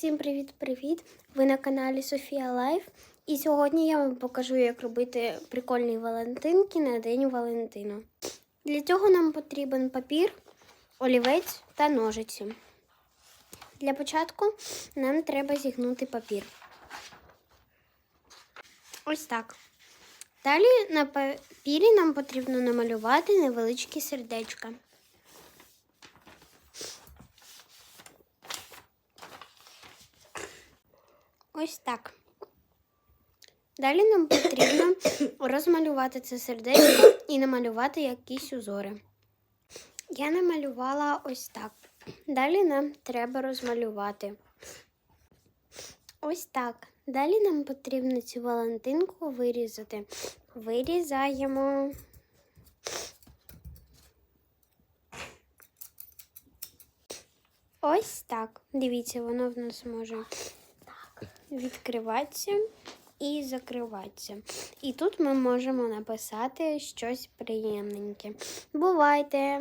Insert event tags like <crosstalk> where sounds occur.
Всім привіт-привіт! Ви на каналі Софія Лайф. І сьогодні я вам покажу, як робити прикольні валентинки на День Валентину. Для цього нам потрібен папір, олівець та ножиці. Для початку нам треба зігнути папір. Ось так. Далі на папірі нам потрібно намалювати невеличкі сердечка. Ось так. Далі нам потрібно <coughs> розмалювати це сердечко і намалювати якісь узори. Я намалювала ось так. Далі нам треба розмалювати. Ось так. Далі нам потрібно цю валентинку вирізати. Вирізаємо. Ось так. Дивіться, воно в нас може відкриватися і закриватися. І тут ми можемо написати щось приємненьке. Бувайте!